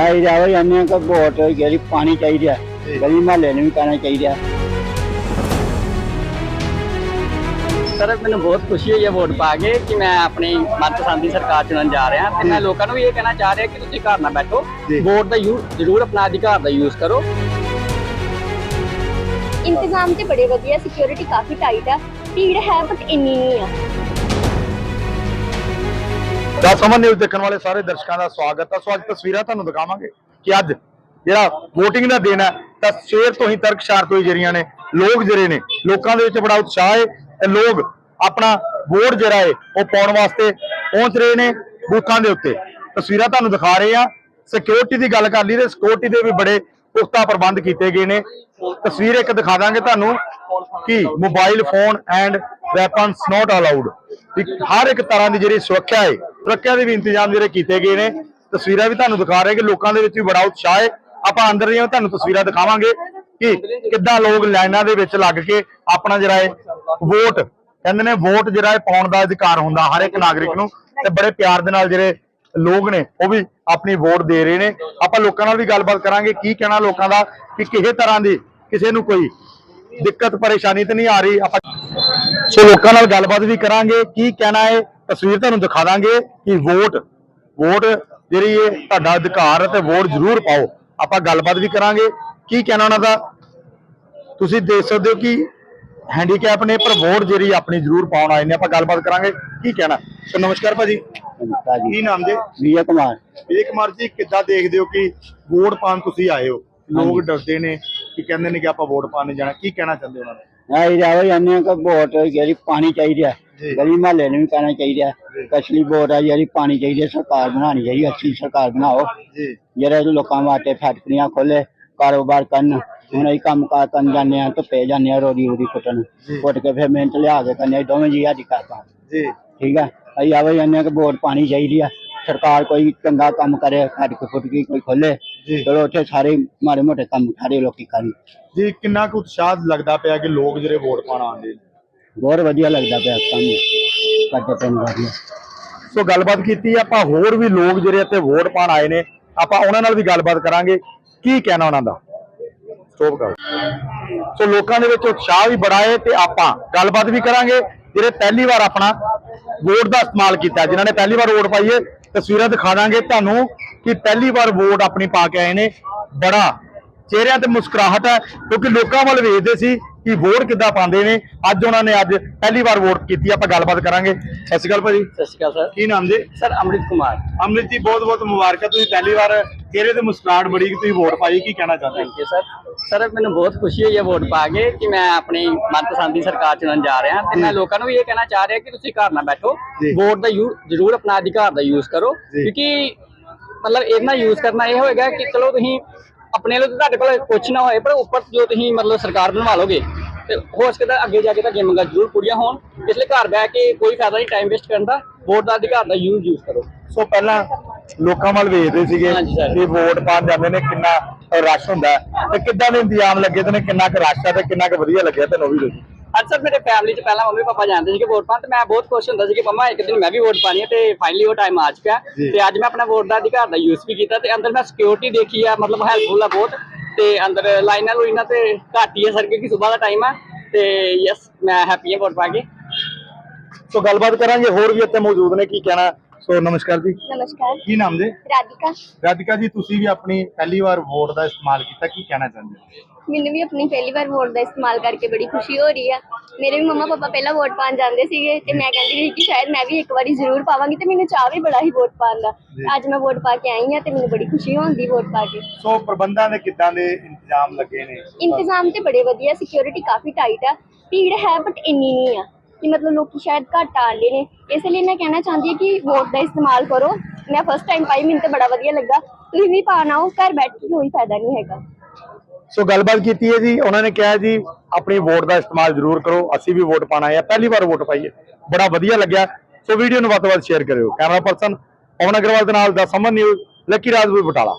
ਆਈ ਜਾਓ ਜਾਂਦੇ ਕੋ ਵੋਟ ਜਿਹੜੀ ਪਾਣੀ ਚਾਹੀਦਾ। ਗਲੀ ਮਹੱਲੇ ਨੂੰ ਵੀ ਪਾਣਾ ਚਾਹੀਦਾ ਸਰ ਮੈਨੂੰ ਬਹੁਤ ਖੁਸ਼ੀ ਹੋਈ ਹੈ ਵੋਟ ਪਾ ਕੇ ਕਿ ਮੈਂ ਆਪਣੀ ਮਨਪਸੰਦ ਦੀ ਸਰਕਾਰ ਚੁਣਨ ਜਾ ਰਿਹਾ। ਤੇ ਮੈਂ ਲੋਕਾਂ ਨੂੰ ਵੀ ਇਹ ਕਹਿਣਾ ਚਾਹ ਰਿਹਾ ਕਿ ਤੁਸੀਂ ਘਰ ਨਾ ਬੈਠੋ। ਵੋਟ ਦਾ ਯੂ ਜ਼ਰੂਰ ਆਪਣਾ ਅਧਿਕਾਰ ਦਾ ਯੂਜ਼ ਕਰੋ। ਇੰਤਜ਼ਾਮ ਤੇ ਬੜੇ ਵਧੀਆ ਸਿਕਿਉਰਿਟੀ ਕਾਫੀ ਟਾਈਟ ਆ। ਭੀੜ ਹੈ ਬਟ ਇੰਨੀ ਨਹੀਂ ਆ। ਦਾ ਸਮਨ ਨਿਊਜ਼ ਦੇਖਣ ਵਾਲੇ ਸਾਰੇ ਦਰਸ਼ਕਾਂ ਦਾ ਸਵਾਗਤ ਹੈ ਸੋ ਅੱਜ ਤਸਵੀਰਾਂ ਤੁਹਾਨੂੰ ਦਿਖਾਵਾਂਗੇ ਕਿ ਅੱਜ ਜਿਹੜਾ VOTING ਦਾ ਦਿਨ ਹੈ, ਤਾਂ ਸਵੇਰ ਤੋਂ ਹੀ ਤਰਕਸ਼ਾਰ ਤੋਂ ਹੀ ਜਿਹੜੀਆਂ ਨੇ, ਲੋਕ ਜਿਹੜੇ ਨੇ, ਲੋਕਾਂ ਦੇ ਵਿੱਚ ਬੜਾ ਉਤਸ਼ਾਹ ਹੈ ਤੇ ਲੋਕ ਆਪਣਾ ਵੋਟ ਜਿਹੜਾ ਹੈ, ਉਹ ਪਾਉਣ ਵਾਸਤੇ ਪਹੁੰਚ ਰਹੇ ਨੇ ਬੂਥਾਂ ਦੇ ਉੱਤੇ। ਤਸਵੀਰਾਂ ਤੁਹਾਨੂੰ ਦਿਖਾ ਰਹੇ ਆ ਸਿਕਿਉਰਿਟੀ ਦੀ ਗੱਲ ਕਰ ਲਈ ਤੇ ਸਿਕਿਉਰਿਟੀ ਦੇ ਵੀ ਬੜੇ ਪੁਖਤਾ ਪ੍ਰਬੰਧ ਕੀਤੇ ਗਏ ਨੇ। ਤਸਵੀਰ ਇੱਕ ਦਿਖਾ ਦਾਂਗੇ ਤੁਹਾਨੂੰ ਕਿ mobile phone and weapons not allowed ਹਰ ਇੱਕ ਤਰ੍ਹਾਂ ਦੀ ਜਿਹੜੀ ਸੁਰੱਖਿਆ ਹੈ, ਸੁਰੱਖਿਆ ਦੇ ਵੀ ਇੰਤਜ਼ਾਮ ਜਿਹੜੇ ਕੀਤੇ ਗਏ ਨੇ। ਤਸਵੀਰਾਂ ਵੀ ਤੁਹਾਨੂੰ ਦਿਖਾ ਰਹੇ ਕਿ ਲੋਕਾਂ ਦੇ ਵਿੱਚ ਵੀ ਬੜਾ ਉਤਸ਼ਾਹ ਹੈ। ਆਪਾਂ ਅੰਦਰ ਦੀਆਂ ਤੁਹਾਨੂੰ ਤਸਵੀਰਾਂ ਦਿਖਾਵਾਂਗੇ ਕਿ ਕਿੱਦਾਂ ਲੋਕ ਲਾਈਨਾਂ ਦੇ ਵਿੱਚ ਲੱਗ ਕੇ ਆਪਣਾ ਜਿਹੜਾ ਹੈ ਵੋਟ, ਕਹਿੰਦੇ ਨੇ ਵੋਟ ਜਿਹੜਾ ਹੈ ਪਾਉਣ ਦਾ ਅਧਿਕਾਰ ਹੁੰਦਾ ਹਰ ਇੱਕ ਨਾਗਰਿਕ ਨੂੰ, ਤੇ ਬੜੇ ਪਿਆਰ ਦੇ ਨਾਲ ਜਿਹੜੇ ਲੋਕ ਨੇ, ਉਹ ਵੀ ਆਪਣੀ ਵੋਟ ਦੇ ਰਹੇ ਨੇ। ਆਪਾਂ ਲੋਕਾਂ ਨਾਲ ਵੀ ਗੱਲਬਾਤ ਕਰਾਂਗੇ, ਕੀ ਕਹਿਣਾ ਲੋਕਾਂ ਦਾ, ਕਿ ਕਿਸੇ ਤਰ੍ਹਾਂ ਦੀ ਕਿਸੇ ਨੂੰ ਕੋਈ ਦਿੱਕਤ, ਪਰੇਸ਼ਾਨੀ ਤੇ ਨਹੀਂ ਆ ਰਹੀ। ਆਪਾਂ ਸੋ ਲੋਕਾਂ ਨਾਲ ਗੱਲਬਾਤ ਵੀ ਕਰਾਂਗੇ ਕੀ ਕਹਿਣਾ ਹੈ ਤਸਵੀਰ ਤੁਹਾਨੂੰ ਦਿਖਾ ਦਾਂਗੇ ਕਿ ਵੋਟ ਵੋਟ ਜਿਹੜੀ ਇਹ ਤੁਹਾਡਾ ਅਧਿਕਾਰ ਹੈ ਤੇ ਵੋਟ ਜ਼ਰੂਰ ਪਾਓ। ਆਪਾਂ ਗੱਲਬਾਤ ਵੀ ਕਰਾਂਗੇ ਕੀ ਕਹਿਣਾ ਉਹਨਾਂ ਦਾ? ਤੁਸੀਂ ਦੇਖ ਸਕਦੇ ਹੋ ਕਿ ਹੈਂਡੀਕੈਪ ਨੇ ਪਰ ਵੋਟ ਜਿਹੜੀ ਆਪਣੀ ਜ਼ਰੂਰ ਪਾਉਣ ਆਏ ਨੇ ਆਪਾਂ ਗੱਲਬਾਤ ਕਰਾਂਗੇ ਕੀ ਕਹਿਣਾ? ਸੋ ਨਮਸਕਾਰ ਭਾਜੀ। ਭਾਜੀ ਕੀ ਨਾਮ ਦੇ ਵੀਆ ਕੁਮਾਰ। ਵਿਜੇ ਕੁਮਾਰ ਜੀ ਕਿੱਦਾਂ ਦੇਖਦੇ ਹੋ ਕਿ ਵੋਟ ਪਾਉਣ ਤੁਸੀਂ ਆਏ ਹੋ? ਲੋਕ ਡਰਦੇ ਨੇ ਕਿ ਕਹਿੰਦੇ ਨੇ ਕਿ ਆਪਾਂ ਵੋਟ ਪਾਉਣ ਜਾਣਾ ਕੀ ਕਹਿਣਾ ਚਾਹੁੰਦੇ ਹੋ ਉਹਨਾਂ ਨੂੰ? ਆਈ ਜਾਓ ਜਾਂਦੇ ਕੋ ਵੋਟ ਜਿਹੜੀ ਪਾਣੀ ਚਾਹੀਦਾ ਜੀ। ਗਲੀ ਮਹੱਲੇ ਨੂੰ ਵੀ ਪਾਣਾ ਚਾਹੀਦਾ ਕਛਲੀ ਵੋਟ ਆ ਜਿਹੜੀ ਪਾਣੀ ਚਾਹੀਦੀ ਸਰਕਾਰ ਬਣਾਉਣੀ ਚਾਹੀਦੀ ਅੱਛੀ ਸਰਕਾਰ ਬਣਾਓ। ਜੀ। ਜਿਹੜੇ ਲੋਕਾਂ ਵਾਸਤੇ ਫੈਕਟਰੀਆਂ ਖੋਲੇ ਕਾਰੋਬਾਰ ਕਰਨ ਹੁਣ ਅਸੀਂ ਕੰਮ ਕਾਰ ਕਰਨ ਜਾਂਦੇ ਆ ਧੁੱਪੇ ਜਾਂਦੇ ਆ ਰੋਦੀ ਰੋਦੀ ਕੁੱਟਣ। ਕੁੱਟ ਕੇ ਫਿਰ ਮਿਹਨਤ ਲਿਆ ਕੇ ਕਰਨੇ ਦੋਵੇਂ ਜੀ ਅੱਜ ਕਰਦਾ ਜੀ। ਠੀਕ ਆ ਅਸੀਂ ਆਵੇ ਜਾਂਦੇ ਆ ਕਿ ਵੋਟ ਪਾਣੀ ਚਾਹੀਦੀ ਆ ਸਰਕਾਰ ਕੋਈ ਚੰਗਾ ਕੰਮ ਕਰੇ ਫੈਕਟਰੀ ਫੁੱਟਕੀ ਕੋਈ ਖੋਲੇ ਜੀ। ਚਲੋ ਉੱਥੇ ਸਾਰੇ ਮਾੜੇ ਮੋਟੇ ਕੰਮ ਸਾਰੇ ਲੋਕੀ ਕਰਨ ਜੀ ਕਿੰਨਾ ਕੁ ਉਤਸ਼ਾਹ ਲੱਗਦਾ ਪਿਆ ਕਿ ਲੋਕ ਜਿਹੜੇ ਵੋਟ ਪਾਣ ਆਉਂਦੇ ਬਹੁਤ ਵਧੀਆ ਲੱਗਦਾ ਪਿਆ ਕੰਮ ਕਰਦੇ ਪਏ ਨੇ ਵਧੀਆ ਸੋ ਗੱਲਬਾਤ ਕੀਤੀ ਆਪਾਂ ਹੋਰ ਵੀ ਲੋਕ ਜਿਹੜੇ ਇੱਥੇ ਵੋਟ ਪਾਣ ਆਏ ਨੇ ਆਪਾਂ ਉਹਨਾਂ ਨਾਲ ਵੀ ਗੱਲਬਾਤ ਕਰਾਂਗੇ। ਕੀ ਕਹਿਣਾ ਉਹਨਾਂ ਦਾ? ਸਟੋਪ ਕਰੋ। ਸੋ ਲੋਕਾਂ ਦੇ ਵਿੱਚ ਉਤਸ਼ਾਹ ਵੀ ਬੜਾ ਹੈ ਤੇ ਆਪਾਂ ਗੱਲਬਾਤ ਵੀ ਕਰਾਂਗੇ। ਜਿਹੜੇ ਪਹਿਲੀ ਵਾਰ ਆਪਣਾ ਵੋਟ ਦਾ ਇਸਤੇਮਾਲ ਕੀਤਾ ਜਿਨ੍ਹਾਂ ਨੇ ਪਹਿਲੀ ਵਾਰ ਵੋਟ ਪਾਈ ਹੈ ਤਸਵੀਰਾਂ ਦਿਖਾ ਦਾਂਗੇ ਤੁਹਾਨੂੰ ਕਿ ਪਹਿਲੀ ਵਾਰ ਵੋਟ ਆਪਣੀ ਪਾ ਕੇ ਆਏ ਨੇ। ਬੜਾ ਚਿਹਰਿਆਂ ਤੇ ਮੁਸਕਰਾਹਟ ਹੈ ਕਿਉਂਕਿ ਲੋਕਾਂ ਵੱਲ ਵੇਖਦੇ ਸੀ ਕਿ ਵੋਟ ਕਿੱਦਾਂ ਪਾਉਂਦੇ ਨੇ। ਅੱਜ ਉਹਨਾਂ ਨੇ ਅੱਜ ਪਹਿਲੀ ਵਾਰ ਵੋਟ ਕੀਤੀ ਆਪਾਂ ਗੱਲਬਾਤ ਕਰਾਂਗੇ। ਸਤਿ ਸ਼੍ਰੀ ਅਕਾਲ ਭਾਜੀ। ਸਤਿ ਸ਼੍ਰੀ ਅਕਾਲ ਸਰ। ਕੀ ਨਾਮ ਜੀ? ਸਰ ਅੰਮ੍ਰਿਤ ਕੁਮਾਰ। ਅਮਰਿਤ ਜੀ ਬਹੁਤ ਬਹੁਤ ਮੁਬਾਰਕਾਂ। ਤੁਸੀਂ ਪਹਿਲੀ ਵਾਰ ਚਿਹਰੇ ਤੇ ਮੁਸਕਰਾਹਟ ਬੜੀ ਕਿ ਤੁਸੀਂ ਵੋਟ ਪਾਈ ਕੀ ਕਹਿਣਾ ਚਾਹੁੰਦੇ ਹੋ? ਥੈਂਕ ਯੂ ਸਰ ਸਰ ਮੈਨੂੰ ਬਹੁਤ ਖੁਸ਼ੀ ਹੋਈ ਹੈ ਵੋਟ ਪਾ ਕੇ ਕਿ ਮੈਂ ਆਪਣੀ ਮਨਪਸੰਦ ਦੀ ਸਰਕਾਰ ਚੁਣਨ ਜਾ ਰਿਹਾ ਤੇ ਮੈਂ ਲੋਕਾਂ ਨੂੰ ਵੀ ਇਹ ਕਹਿਣਾ ਚਾਹ ਰਿਹਾ ਕਿ ਤੁਸੀਂ ਘਰ ਨਾ ਬੈਠੋ। ਵੋਟ ਦਾ ਜ਼ਰੂਰ ਆਪਣਾ ਅਧਿਕਾਰ ਦਾ ਯੂਜ਼ ਕਰੋ। ਕਿਉਂਕਿ ਮਤਲਬ ਇਹਨਾਂ ਯੂਜ਼ ਕਰਨਾ ਇਹ ਹੋਏਗਾ ਕਿ ਚਲੋ ਤੁਸੀਂ ਆਪਣੇ ਲਈ ਤੁਹਾਡੇ ਕੋਲ ਕੁਝ ਨਾ ਹੋਏ ਪਰ ਉੱਪਰ ਜੋ ਤੁਸੀਂ ਮਤਲਬ ਸਰਕਾਰ ਬਣਵਾ ਲੋਗੇ ਤੇ ਹੋ ਸਕਦਾ ਅੱਗੇ ਜਾ ਕੇ ਤਾਂ ਗੇਮਾਂ ਜ਼ਰੂਰ ਪੂਰੀਆਂ ਹੋਣ ਇਸ ਲਈ ਘਰ ਬਹਿ ਕੇ ਕੋਈ ਫਾਇਦਾ ਨਹੀਂ ਟਾਈਮ ਵੇਸਟ ਕਰਨ ਦਾ ਵੋਟ ਦਾ ਅਧਿਕਾਰ ਦਾ ਯੂਜ਼ ਯੂਜ਼ ਕਰੋ। ਸੋ ਪਹਿਲਾਂ ਲੋਕਾਂ ਵੱਲ ਵੇਖਦੇ ਸੀਗੇ ਹਾਂਜੀ ਸਰ। ਕਿ ਵੋਟ ਪਾਣ ਜਾਂਦੇ ਨੇ ਕਿੰਨਾ ਰਸ਼ ਹੁੰਦਾ ਹੈ ਤੇ ਕਿੱਦਾਂ ਦੇ ਇੰਤਜ਼ਾਮ ਲੱਗੇ ਤੇ ਨੇ ਕਿੰਨਾ ਕੁ ਰਸ਼ ਹੈ ਤੇ ਕਿੰਨਾ ਕੁ ਵਧੀਆ ਲੱਗਿਆ ਤੁਹਾਨੂੰ ਵੀ ਦੱਸੋ ਅੱਜ ਸਰ ਮੇਰੇ ਫੈਮਿਲੀ ਚ ਪਹਿਲਾਂ ਮੰਮੀ ਪਾਪਾ ਜਾਂਦੇ ਸੀਗੇ ਵੋਟ ਪਾਉਣ ਤੇ ਮੈਂ ਬਹੁਤ ਖੁਸ਼ ਹੁੰਦਾ ਸੀ ਕਿ ਮੰਮਾ ਇੱਕ ਦਿਨ ਮੈਂ ਵੀ ਵੋਟ ਪਾਣੀ ਹੈ ਤੇ ਫਾਈਨਲੀ ਉਹ ਟਾਈਮ ਆ ਚੁੱਕਾ ਹੈ। ਜੀ। ਤੇ ਅੱਜ ਮੈਂ ਆਪਣਾ ਵੋਟ ਦਾ ਅਧਿਕਾਰ ਦਾ ਯੂਜ਼ ਵੀ ਕੀਤਾ ਤੇ ਅੰਦਰ ਮੈਂ ਸਿਕਿਉਰਿਟੀ ਦੇਖੀ ਆ ਮਤਲਬ ਹੈਲਪਫੁਲ ਆ ਬਹੁਤ ਤੇ ਅੰਦਰ ਲਾਈਨਾਂ ਲੂਈਨਾਂ ਤੇ ਘੱਟ ਹੀ ਹੈ ਸਰ ਕਿਉਂਕਿ ਸਵੇਰ ਦਾ ਟਾਈਮ ਹੈ ਤੇ ਯੈਸ ਮੈਂ ਹੈਪੀ ਹਾਂ ਵੋਟ ਪਾ ਕੇ ਸੋ ਗੱਲਬਾਤ ਕਰਾਂਗੇ ਹੋਰ ਵੀ ਇੱਥੇ ਮੌਜੂਦ ਨੇ ਕੀ ਕਹਿਣਾ ਸੋ ਨਮਸਕਾਰ ਜੀ। ਨਮਸਕਾਰ। ਕੀ ਨਾਮ ਦੇ ਰਾਧਿਕਾ। ਰਾਧਿਕਾ ਜੀ ਤੁਸੀਂ ਵੀ ਆਪਣੀ ਪਹਿਲੀ ਵਾਰ ਵੋਟ ਦਾ ਇਸਤੇਮਾਲ ਕੀਤਾ ਕੀ ਕਹਿਣਾ ਚਾਹੁੰਦੇ ਹੋ? ਮੈਨੂੰ ਵੀ ਆਪਣੀ ਪਹਿਲੀ ਵਾਰ ਵੋਟ ਦਾ ਇਸਤੇਮਾਲ ਕਰਕੇ ਬੜੀ ਖੁਸ਼ੀ ਹੋ ਰਹੀ ਆ। ਮੇਰੇ ਵੀ ਮੰਮਾ ਪਾਪਾ ਪਹਿਲਾਂ ਵੋਟ ਪਾਉਣ ਜਾਂਦੇ ਸੀਗੇ ਤੇ ਮੈਂ ਕਹਿੰਦੀ ਸੀ ਕਿ ਸ਼ਾਇਦ ਮੈਂ ਵੀ ਇੱਕ ਵਾਰੀ ਜ਼ਰੂਰ ਪਾਵਾਂਗੀ ਤੇ ਮੈਨੂੰ ਚਾਹ ਵੀ ਬੜਾ ਹੀ ਵੋਟ ਪਾਉਣ ਦਾ। ਅੱਜ ਮੈਂ ਵੋਟ ਪਾ ਕੇ ਆਈ ਹਾਂ ਤੇ ਮੈਨੂੰ ਬੜੀ ਖੁਸ਼ੀ ਹੁੰਦੀ ਵੋਟ ਪਾ ਕੇ। ਸੋ ਪ੍ਰਬੰਧਾਂ ਦੇ ਕਿੱਦਾਂ ਦੇ ਇੰਤਜ਼ਾਮ ਲੱਗੇ ਨੇ? ਇੰਤਜ਼ਾਮ ਤੇ ਬੜੇ ਵਧੀਆ ਸਿਕਿਉਰਿਟੀ ਕਾਫੀ ਟਾਈਟ ਆ। ਭੀੜ ਹੈ ਬਟ ਇੰਨੀ ਨਹੀਂ ਆ। ਕਿ ਮਤਲਬ ਲੋਕੀ ਸ਼ਾਇਦ ਘੱਟ ਆਉਂਦੇ ਨੇ। ਇਸ ਲਈ ਮੈਂ ਕਹਿਣਾ ਚਾਹੁੰਦੀ ਹਾਂ ਕਿ ਵੋਟ ਦਾ ਇਸਤੇਮਾਲ ਕਰੋ। ਮੈਂ ਫਸਟ ਟਾਈਮ ਪਾਈ, ਮੈਨੂੰ ਤੇ ਬੜਾ ਵਧੀਆ ਲੱਗਾ। ਤੁਸੀਂ ਵੀ ਪਾਣਾ ਹੋ ਘਰ ਬੈਠ ਕੇ ਕੋਈ ਫਾਇਦਾ ਨਹੀਂ ਹੈਗਾ। ਸੋ ਗੱਲਬਾਤ ਕੀਤੀ ਹੈ ਜੀ। ਉਹਨਾਂ ਨੇ ਕਿਹਾ ਜੀ, ਆਪਣੀ ਵੋਟ ਦਾ ਇਸਤੇਮਾਲ ਜ਼ਰੂਰ ਕਰੋ। ਅਸੀਂ ਵੀ ਵੋਟ ਪਾਣਾ ਹੈ। ਪਹਿਲੀ ਵਾਰ ਵੋਟ ਪਾਈਏ ਬੜਾ ਵਧੀਆ ਲੱਗਿਆ। ਸੋ ਵੀਡੀਓ ਨੂੰ ਵੱਧ ਤੋਂ ਵੱਧ ਸ਼ੇਅਰ ਕਰਿਓ। ਕੈਮਰਾ ਪਰਸਨ ਪਵਨ ਅਗਰਵਾਲ ਦੇ ਨਾਲ ਦਾ ਸਮਨ ਨਿਊਜ਼, ਲੱਕੀ ਰਾਜਪੂਤ ਬਟਾਲਾ।